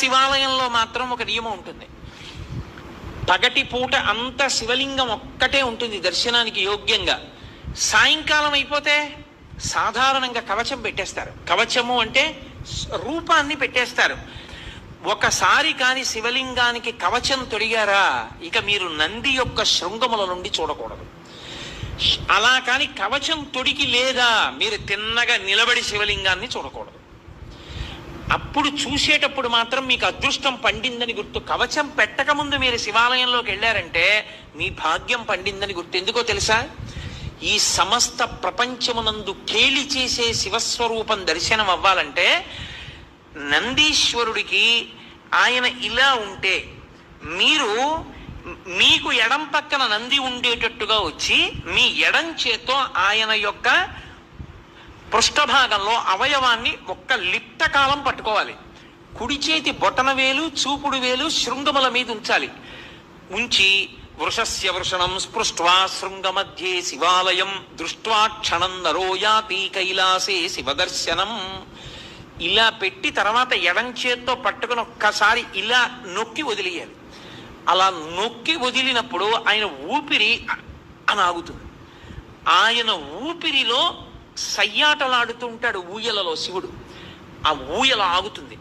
శివాలయంలో మాత్రం ఒక నియమం ఉంటుంది. పగటి పూట అంత శివలింగం ఒక్కటే ఉంటుంది దర్శనానికి యోగ్యంగా. సాయంకాలం అయిపోతే సాధారణంగా కవచం పెట్టేస్తారు. కవచము అంటే రూపాన్ని పెట్టేస్తారు. ఒకసారి కాని శివలింగానికి కవచం తొడిగారా ఇక మీరు నంది యొక్క శృంగముల నుండి చూడకూడదు. అలా కాని కవచం తొడికి లేదా మీరు తిన్నగా నిలబడి శివలింగాన్ని చూడకూడదు. అప్పుడు చూసేటప్పుడు మాత్రం మీకు అదృష్టం పండిందని గుర్తు. కవచం పెట్టకముందు మీరు శివాలయంలోకి వెళ్ళారంటే మీ భాగ్యం పండిందని గుర్తు. ఎందుకో తెలుసా? ఈ సమస్త ప్రపంచమునందు కేలి చేసే శివస్వరూపం దర్శనం అవ్వాలంటే నందీశ్వరుడికి ఆయన ఇలా ఉంటే మీరు మీకు ఎడం పక్కన నంది ఉండేటట్టుగా వచ్చి మీ ఎడం చేత్తో ఆయన యొక్క పృష్ఠభాగంలో అవయవాన్ని ఒక్క లిట్ట కాలం పట్టుకోవాలి. కుడి చేతి బొటన వేలు చూపుడు వేలు శృంగముల మీద ఉంచాలి. ఉంచి వృషస్య వృషణం స్పృష్ట్వా శృంగ మధ్యే శివాలయం దృష్ట్వా క్షణం నరోయాతి కైలాసే శివదర్శనం. ఇలా పెట్టి తర్వాత ఎడం చేత్తో పట్టుకుని ఒక్కసారి ఇలా నొక్కి వదిలేయాలి. అలా నొక్కి వదిలినప్పుడు ఆయన ఊపిరి అని ఆగుతుంది ఆయన ఊపిరిలో సయ్యాటలాడుతూ ఉంటాడు ఊయలలో శివుడు. ఆ ఊయల ఆగుతుంది.